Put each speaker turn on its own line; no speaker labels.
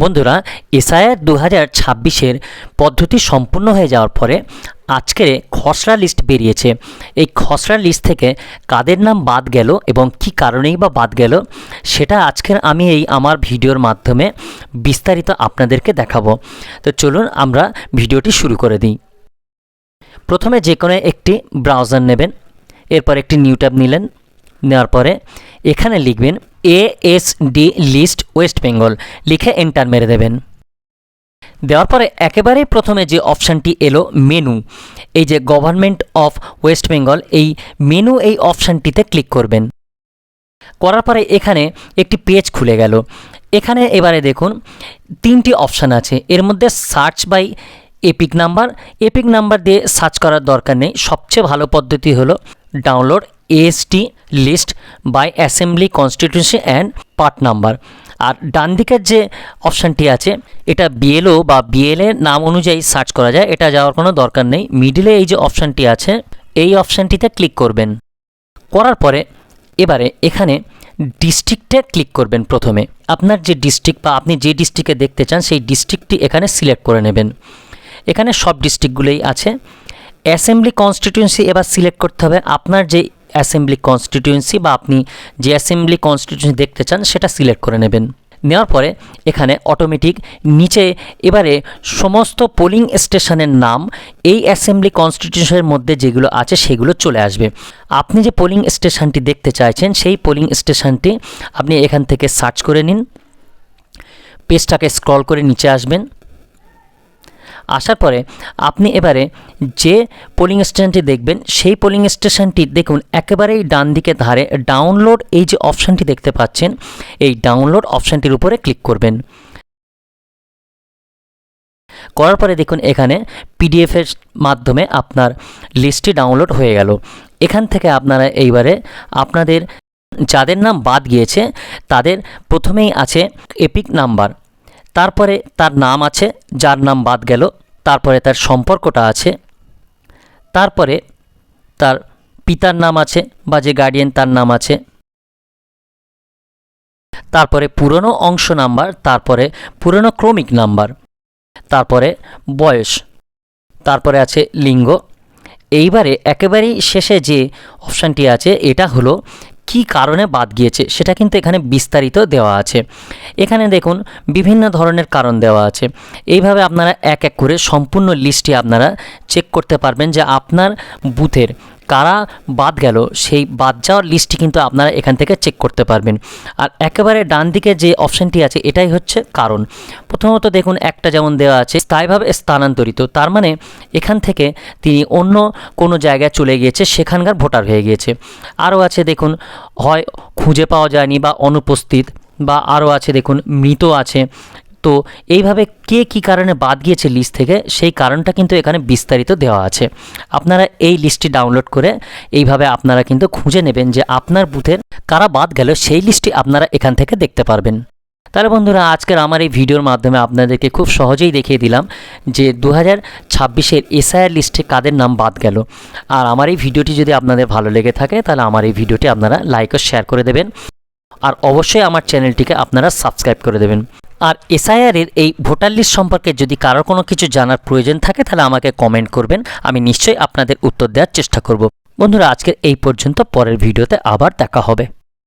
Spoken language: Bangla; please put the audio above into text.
বন্ধুরা, এসআইআর দু হাজার ছাব্বিশের পদ্ধতি সম্পূর্ণ হয়ে যাওয়ার পরে আজকের খসড়া লিস্ট বেরিয়েছে। এই খসড়া লিস্ট থেকে কাদের নাম বাদ গেল এবং কি কারণেই বা বাদ গেল, সেটা আজকের আমি এই আমার ভিডিওর মাধ্যমে বিস্তারিত আপনাদেরকে দেখাবো। তো চলুন আমরা ভিডিওটি শুরু করে দিই। প্রথমে যে কোনো একটি ব্রাউজার নেবেন, এরপর একটি নিউ ট্যাব নিলেন, নেওয়ার পরে এখানে লিখবেন A S D list West Bengal লিখে এন্টার মেরে দেবেন। দেওয়ার পরে একেবারেই প্রথমে যে অপশানটি এলো মেনু এই যে গভর্নমেন্ট অফ ওয়েস্ট বেঙ্গল এই মেনু এই অপশানটিতে ক্লিক করবেন। করার পরে এখানে একটি পেজ খুলে গেল। এখানে এবারে দেখুন, তিনটি অপশান আছে। এর মধ্যে search by EPIC number EPIC number দিয়ে সার্চ করার দরকার নেই। সবচেয়ে ভালো পদ্ধতি হলো download AST list by assembly constituency and part number আর ডান দিকের যে অপশানটি আছে, এটা বিএলও বা বিএলএ নাম অনুযায়ী সার্চ করা যায়, এটা যাওয়ার কোনো দরকার নেই। মিডিলে এই যে অপশানটি আছে, এই অপশানটিতে ক্লিক করবেন। করার পরে এবারে এখানে ডিস্ট্রিক্টে ক্লিক করবেন প্রথমে। আপনার যে ডিস্ট্রিক্ট বা আপনি যে ডিস্ট্রিক্টে দেখতে চান, সেই ডিস্ট্রিক্টটি এখানে সিলেক্ট করে নেবেন। এখানে সব ডিস্ট্রিক্টগুলোই আছে। অ্যাসেম্বলি কনস্টিটিউয়েন্সি এবার সিলেক্ট করতে হবে। আপনার যে অ্যাসেম্বলি কনস্টিটিউয়েন্সি বা আপনি যে অ্যাসেম্বলি কনস্টিটিউয়েন্সি দেখতে চান সেটা সিলেক্ট করে নেবেন। নেওয়ার পরে এখানে অটোমেটিক নিচে এবারে সমস্ত পোলিং স্টেশনের নাম এই অ্যাসেম্বলি কনস্টিটিউশনের মধ্যে যেগুলো আছে সেগুলো চলে আসবে। আপনি যে পোলিং স্টেশনটি দেখতে চাইছেন সেই পোলিং স্টেশনটি আপনি এখান থেকে সার্চ করে নিন। পেজটাকে স্ক্রল করে নিচে আসবেন। আসার পরে আপনি এবারে যে পোলিং স্টেশনটি দেখবেন, সেই পোলিং স্টেশনটি দেখুন একেবারেই ডান দিকে ধারে ডাউনলোড এই যে অপশানটি দেখতে পাচ্ছেন, এই ডাউনলোড অপশানটির উপরে ক্লিক করবেন। করার পরে দেখুন এখানে পিডিএফের মাধ্যমে আপনার লিস্টটি ডাউনলোড হয়ে গেল। এখান থেকে আপনারা এইবারে আপনাদের যাদের নাম বাদ গিয়েছে, তাদের প্রথমেই আছে এপিক নাম্বার তারপরে তার নাম আছে, যার নাম বাদ গেল, তারপরে তার সম্পর্কটা আছে, তারপরে তার পিতার নাম আছে বা যে গার্ডিয়ান তার নাম আছে, তারপরে পুরনো অংশ নাম্বার তারপরে পুরনো ক্রমিক নাম্বার তারপরে বয়স, তারপরে আছে লিঙ্গ। এইবারে একেবারেই শেষে যে অপশানটি আছে, এটা হলো কি কারণে বাদ গিয়েছে সেটা কিন্তু এখানে বিস্তারিত দেওয়া আছে। এখানে দেখুন, বিভিন্ন ধরনের কারণ দেওয়া আছে। এইভাবে আপনারা এক এক করে সম্পূর্ণ লিস্টটি আপনারা চেক করতে পারবেন যে আপনার বুথের কারা বাদ গেল, সেই বাদ যাওয়ার লিস্টটি কিন্তু আপনারা এখান থেকে চেক করতে পারবেন। আর একেবারে ডান দিকে যে অপশানটি আছে, এটাই হচ্ছে কারণ। প্রথমত দেখুন, একটা যেমন দেওয়া আছে, স্থায়ীভাবে স্থানান্তরিত। তার মানে এখান থেকে তিনি অন্য কোনো জায়গায় চলে গিয়েছে, সেখানকার ভোটার হয়ে গিয়েছে। আরও আছে দেখুন, হয় খুঁজে পাওয়া যায়নি বা অনুপস্থিত, বা আরও আছে দেখুন, মৃত আছে। তো এইভাবে কে কী কারণে বাদ গিয়েছে লিস্ট থেকে, সেই কারণটা কিন্তু এখানে বিস্তারিত দেওয়া আছে। আপনারা এই লিস্টটি ডাউনলোড করে এইভাবে আপনারা কিন্তু খুঁজে নেবেন যে আপনার বুথের কারা বাদ গেল, সেই লিস্টটি আপনারা এখান থেকে দেখতে পারবেন। তাহলে বন্ধুরা, আজকের আমার এই ভিডিওর মাধ্যমে আপনাদেরকে খুব সহজেই দেখিয়ে দিলাম যে দু হাজার ছাব্বিশের এসআইআর লিস্টে কাদের নাম বাদ গেল। আর আমার এই ভিডিওটি যদি আপনাদের ভালো লেগে থাকে, তাহলে আমার এই ভিডিওটি আপনারা লাইক ও শেয়ার করে দেবেন। আর অবশ্যই আমার চ্যানেলটিকে আপনারা সাবস্ক্রাইব করে দেবেন। আর এসআইআরের এই ভোটার লিস্ট সম্পর্কে যদি কারোর কোনো কিছু জানার প্রয়োজন থাকে, তাহলে আমাকে কমেন্ট করবেন। আমি নিশ্চয়ই আপনাদের উত্তর দেওয়ার চেষ্টা করব। বন্ধুরা, আজকের এই পর্যন্ত। পরের ভিডিওতে আবার দেখা হবে।